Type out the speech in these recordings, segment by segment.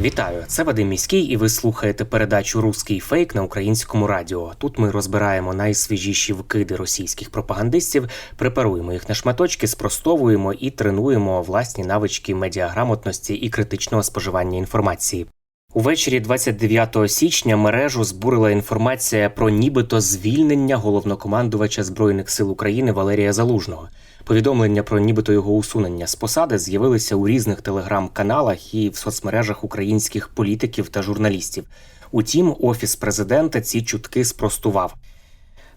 Вітаю, це Вадим Міський, і ви слухаєте передачу Руський фейк на українському радіо. Тут ми розбираємо найсвіжіші вкиди російських пропагандистів, препаруємо їх на шматочки, спростовуємо і тренуємо власні навички медіаграмотності і критичного споживання інформації. Увечері 29 січня мережу збурила інформація про нібито звільнення головнокомандувача збройних сил України Валерія Залужного. Повідомлення про нібито його усунення з посади з'явилися у різних телеграм-каналах і в соцмережах українських політиків та журналістів. Утім, офіс президента ці чутки спростував.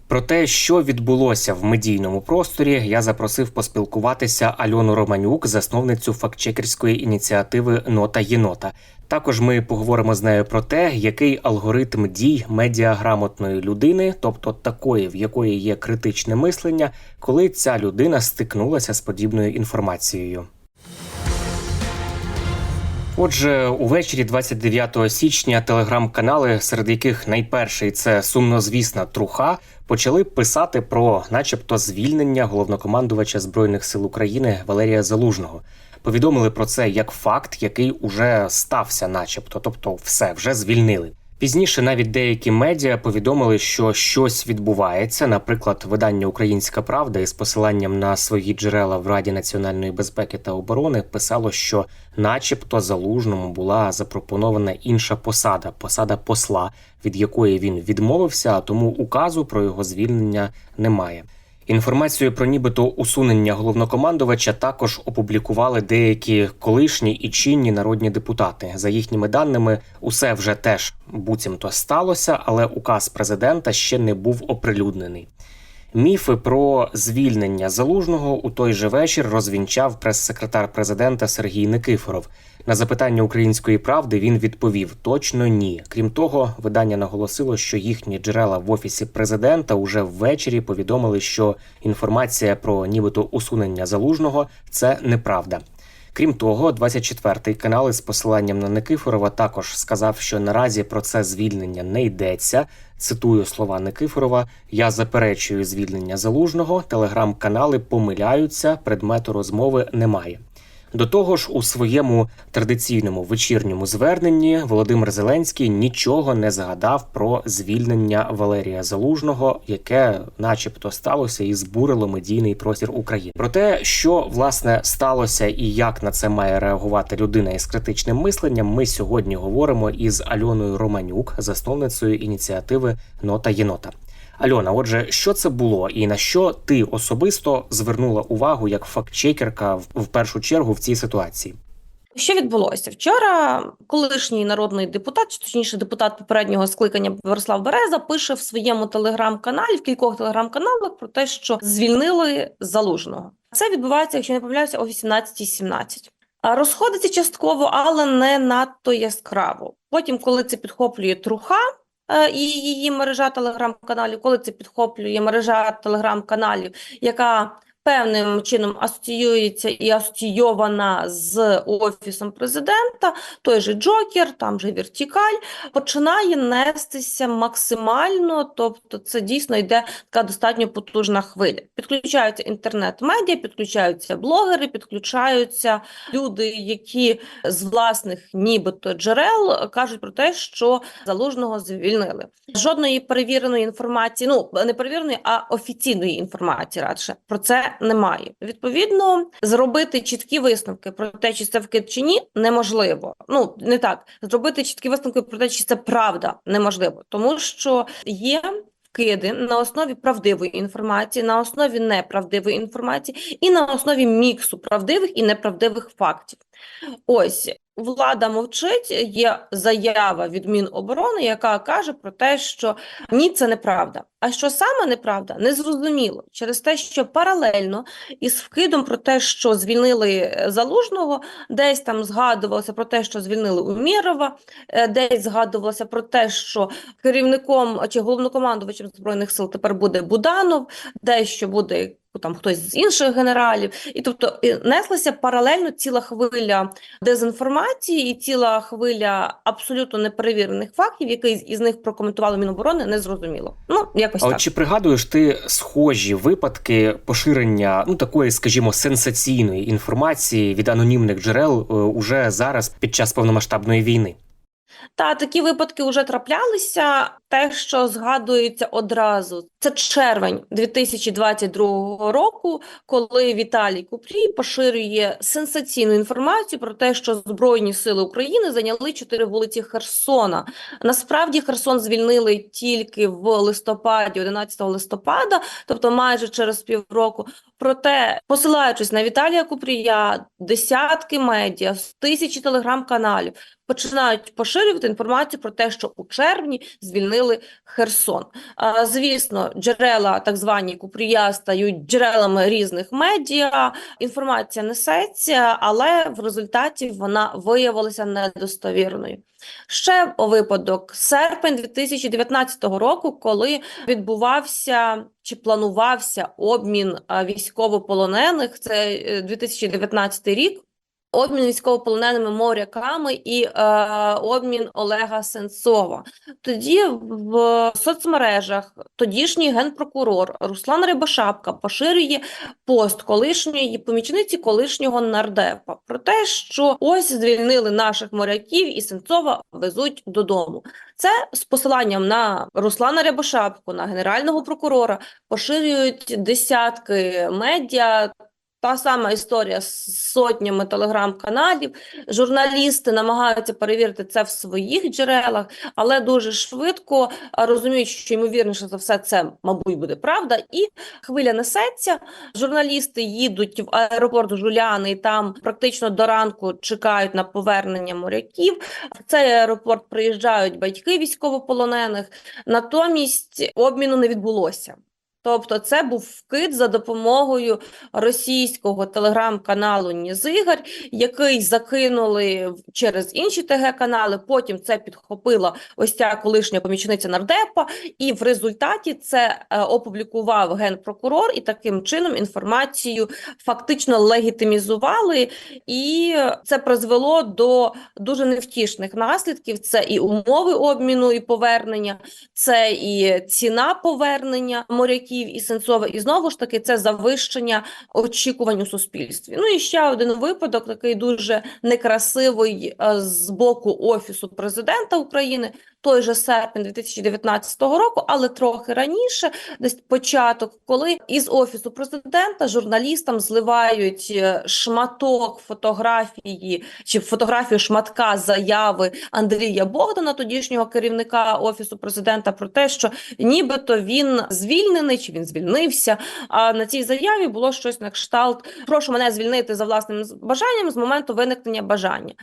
Про те, що відбулося в медійному просторі, я запросив поспілкуватися Альону Романюк, засновницю фактчекерської ініціативи Нота Єнота. Також ми поговоримо з нею про те, який алгоритм дій медіаграмотної людини, тобто такої, в якої є критичне мислення, коли ця людина стикнулася з подібною інформацією. Отже, увечері 29 січня телеграм-канали, серед яких найперший це сумнозвісна труха, почали писати про, начебто, звільнення головнокомандувача збройних сил України Валерія Залужного. Повідомили про це як факт, який уже стався, начебто, тобто, все вже звільнили. Пізніше навіть деякі медіа повідомили, що щось відбувається. Наприклад, видання Українська Правда із посиланням на свої джерела в Раді національної безпеки та оборони писало, що, начебто, залужному була запропонована інша посада посада посла, від якої він відмовився, а тому указу про його звільнення немає. Інформацію про нібито усунення головнокомандувача також опублікували деякі колишні і чинні народні депутати. За їхніми даними, усе вже теж буцімто сталося, але указ президента ще не був оприлюднений. Міфи про звільнення залужного у той же вечір розвінчав прес-секретар президента Сергій Никифоров. На запитання української правди він відповів: точно ні. Крім того, видання наголосило, що їхні джерела в офісі президента уже ввечері повідомили, що інформація про нібито усунення залужного це неправда. Крім того, 24-й канал із посиланням на Никифорова також сказав, що наразі про це звільнення не йдеться. Цитую слова Никифорова: Я заперечую звільнення залужного. Телеграм-канали помиляються, предмету розмови немає. До того ж, у своєму традиційному вечірньому зверненні Володимир Зеленський нічого не згадав про звільнення Валерія Залужного, яке, начебто, сталося і збурило медійний простір України. Про те, що власне сталося і як на це має реагувати людина із критичним мисленням, ми сьогодні говоримо із Альоною Романюк, засновницею ініціативи Нота Єнота. Альона, отже, що це було, і на що ти особисто звернула увагу як фактчекерка в, першу чергу в цій ситуації? Що відбулося вчора? Колишній народний депутат, точніше депутат попереднього скликання Борислав Береза, пише в своєму телеграм-каналі, в кількох телеграм-каналах про те, що звільнили залужного. Це відбувається, якщо не помиляюся, о 18.17. А Розходиться частково, але не надто яскраво. Потім, коли це підхоплює труха. Е, І її мережа телеграм-каналів, коли це підхоплює мережа телеграм-каналів, яка певним чином асоціюється і асоційована з офісом президента, той же Джокер, там же Вертікаль, починає нестися максимально, тобто це дійсно йде така достатньо потужна хвиля. Підключаються інтернет-медіа, підключаються блогери, підключаються люди, які з власних нібито джерел кажуть про те, що залужного звільнили. Жодної перевіреної інформації, ну не перевіреної, а офіційної інформації радше про це немає. Відповідно, зробити чіткі висновки про те, чи це вкид чи ні, неможливо. Ну не так зробити чіткі висновки про те, чи це правда, неможливо, тому що є. Вкиди на основі правдивої інформації, на основі неправдивої інформації і на основі міксу правдивих і неправдивих фактів. Ось влада мовчить. Є заява від Міноборони, яка каже про те, що ні, це неправда. А що саме неправда, незрозуміло через те, що паралельно із вкидом про те, що звільнили е, залужного, десь там згадувалося про те, що звільнили Умєрова, е, десь згадувалося про те, що керівником чи головнокомандувачем збройних сил тепер буде Буданов, дещо буде там хтось з інших генералів, і тобто і неслася паралельно ціла хвиля дезінформації і ціла хвиля абсолютно неперевірених фактів, який із них прокоментували Міноборони, не зрозуміло. Ну якось А так. чи пригадуєш ти схожі випадки поширення ну такої, скажімо, сенсаційної інформації від анонімних джерел е, уже зараз під час повномасштабної війни? Та такі випадки вже траплялися. Те, що згадується одразу, це червень 2022 року, коли Віталій Купрій поширює сенсаційну інформацію про те, що Збройні сили України зайняли чотири вулиці Херсона. Насправді Херсон звільнили тільки в листопаді, 11 листопада, тобто майже через півроку. Проте, посилаючись на Віталія Купрія, десятки медіа, тисячі телеграм-каналів починають поширювати інформацію про те, що у червні звільнили Херсон. Звісно, джерела так звані Купрія стають джерелами різних медіа. Інформація несеться, але в результаті вона виявилася недостовірною. Ще випадок серпень 2019 року, коли відбувався чи планувався обмін військовополонених. Це е, 2019 рік. Обмін військовополоненими моряками і е, обмін Олега Сенцова. Тоді в соцмережах тодішній генпрокурор Руслан Рибашапка поширює пост колишньої помічниці колишнього нардепа про те, що ось звільнили наших моряків і Сенцова везуть додому. Це з посиланням на Руслана Рябошапку, на генерального прокурора поширюють десятки медіа. Та сама історія з сотнями телеграм-каналів. Журналісти намагаються перевірити це в своїх джерелах, але дуже швидко розуміють, що ймовірніше за все це, мабуть, буде правда. І хвиля несеться. Журналісти їдуть в аеропорт Жуляни і там практично до ранку чекають на повернення моряків. В цей аеропорт приїжджають батьки військовополонених. Натомість обміну не відбулося. Тобто це був вкид за допомогою російського телеграм-каналу Нізигар, який закинули через інші ТГ-канали. Потім це підхопила ось ця колишня помічниця нардепа, і в результаті це е, опублікував генпрокурор, і таким чином інформацію фактично легітимізували, і це призвело до дуже невтішних наслідків. Це і умови обміну і повернення, це і ціна повернення моряків і Сенцова, і знову ж таки це завищення очікувань у суспільстві. Ну і ще один випадок, такий дуже некрасивий е, з боку Офісу президента України, той же серпень 2019 року, але трохи раніше, десь початок, коли із Офісу президента журналістам зливають е, шматок фотографії чи фотографію шматка заяви Андрія Богдана, тодішнього керівника Офісу президента, про те, що нібито він звільнений чи він звільнився. А на цій заяві було щось на кшталт: прошу мене звільнити за власним бажанням з моменту виникнення бажання.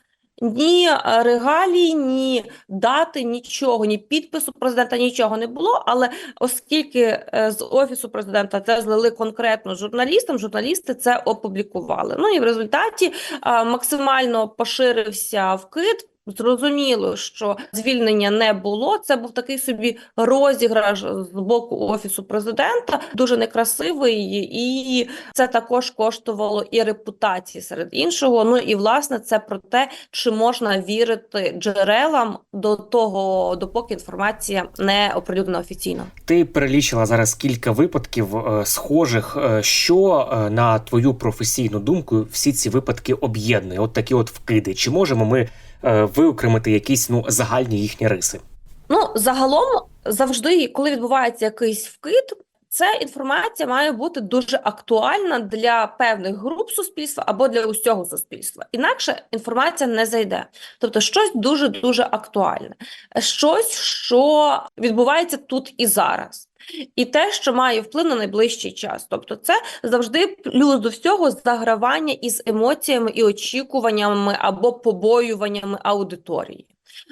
Ні е, регалій, ні дати, нічого, ні підпису президента, нічого не було. Але оскільки е, з офісу президента це злили конкретно журналістам, журналісти це опублікували. Ну і в результаті е, максимально поширився вкид. Зрозуміло, що звільнення не було. Це був такий собі розіграш з боку офісу президента, дуже некрасивий, і це також коштувало і репутації серед іншого. Ну і власне це про те, чи можна вірити джерелам до того, допоки інформація не оприлюднена офіційно. Ти перелічила зараз кілька випадків е, схожих. Е, Що е, на твою професійну думку всі ці випадки об'єднує? От такі от вкиди. Чи можемо ми виокремити якісь ну загальні їхні риси? Ну, загалом, завжди, коли відбувається якийсь вкид, ця інформація має бути дуже актуальна для певних груп суспільства або для усього суспільства. Інакше інформація не зайде. Тобто, щось дуже дуже актуальне, щось, що відбувається тут і зараз. І те, що має вплив на найближчий час. Тобто, це завжди плюс до всього загравання із емоціями і очікуваннями або побоюваннями аудиторії.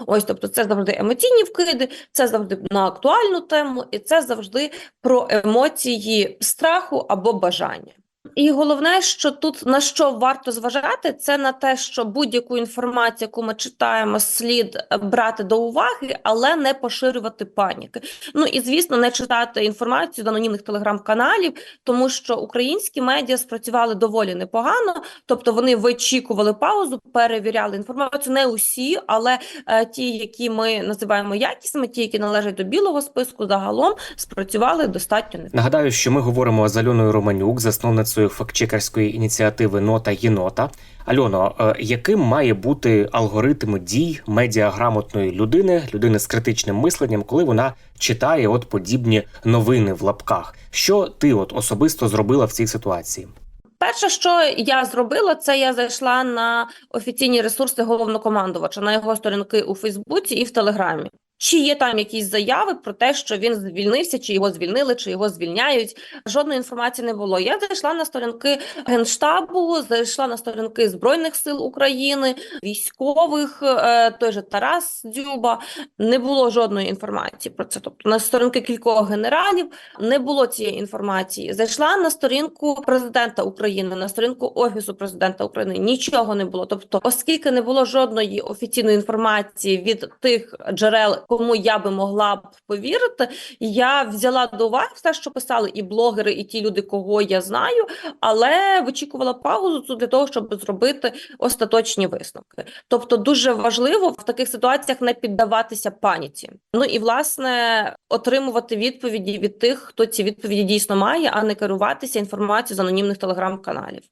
Ось, тобто, це завжди емоційні вкиди, це завжди на актуальну тему, і це завжди про емоції страху або бажання. І головне, що тут на що варто зважати, це на те, що будь-яку інформацію, яку ми читаємо, слід брати до уваги, але не поширювати паніки. Ну і звісно, не читати інформацію з анонімних телеграм-каналів, тому що українські медіа спрацювали доволі непогано, тобто вони вичікували паузу, перевіряли інформацію. Не усі, але е, ті, які ми називаємо якісними, ті, які належать до білого списку, загалом спрацювали достатньо непогано. Нагадаю, що ми говоримо з Альоною Романюк, засновницею фактчекерської ініціативи Нота Єнота. Альоно, е, яким має бути алгоритм дій медіаграмотної людини, людини з критичним мисленням, коли вона читає от подібні новини в лапках? Що ти от особисто зробила в цій ситуації? Перше, що я зробила, це я зайшла на офіційні ресурси головнокомандувача на його сторінки у Фейсбуці і в Телеграмі. Чи є там якісь заяви про те, що він звільнився, чи його звільнили, чи його звільняють? Жодної інформації не було. Я зайшла на сторінки генштабу, зайшла на сторінки збройних сил України, військових, е, той же Тарас Дзюба. Не було жодної інформації про це. Тобто на сторінки кількох генералів не було цієї інформації. Зайшла на сторінку президента України, на сторінку офісу президента України. Нічого не було. Тобто, оскільки не було жодної офіційної інформації від тих джерел, кому я би могла б повірити, я взяла до уваги все, що писали і блогери, і ті люди, кого я знаю, але вичікувала паузу для того, щоб зробити остаточні висновки. Тобто, дуже важливо в таких ситуаціях не піддаватися паніці. Ну і власне отримувати відповіді від тих, хто ці відповіді дійсно має, а не керуватися інформацією з анонімних телеграм-каналів.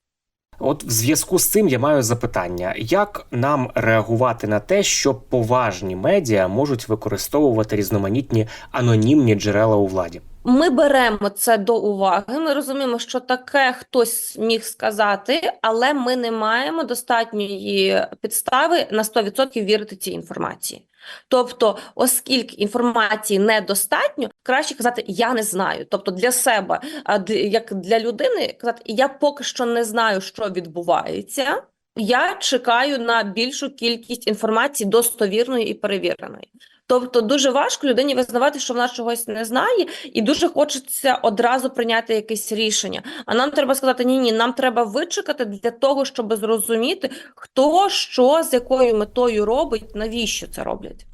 От в зв'язку з цим я маю запитання: як нам реагувати на те, що поважні медіа можуть використовувати різноманітні анонімні джерела у владі? Ми беремо це до уваги. Ми розуміємо, що таке хтось міг сказати, але ми не маємо достатньої підстави на 100% вірити цій інформації. Тобто, оскільки інформації недостатньо, краще казати я не знаю. Тобто для себе, а як для людини, казати я поки що не знаю, що відбувається. Я чекаю на більшу кількість інформації достовірної і перевіреної. Тобто дуже важко людині визнавати, що вона чогось не знає, і дуже хочеться одразу прийняти якесь рішення. А нам треба сказати: ні, ні, нам треба вичекати для того, щоб зрозуміти, хто що з якою метою робить, навіщо це роблять.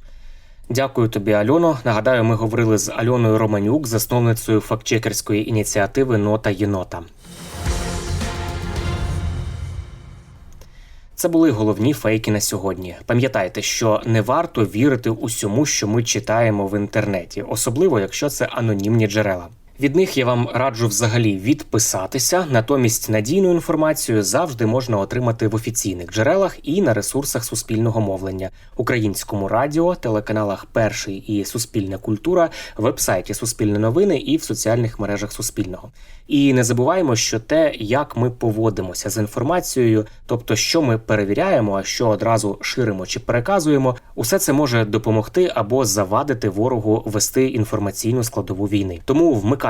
Дякую тобі, Альоно. Нагадаю, ми говорили з Альоною Романюк, засновницею фактчекерської ініціативи Нота Єнота. Це були головні фейки на сьогодні. Пам'ятайте, що не варто вірити усьому, що ми читаємо в інтернеті, особливо якщо це анонімні джерела. Від них я вам раджу взагалі відписатися. Натомість надійну інформацію завжди можна отримати в офіційних джерелах і на ресурсах суспільного мовлення, українському радіо, телеканалах Перший і Суспільна культура, вебсайті Суспільне новини і в соціальних мережах Суспільного. І не забуваємо, що те, як ми поводимося з інформацією, тобто що ми перевіряємо, а що одразу ширимо чи переказуємо, усе це може допомогти або завадити ворогу вести інформаційну складову війни. Тому вмикаємо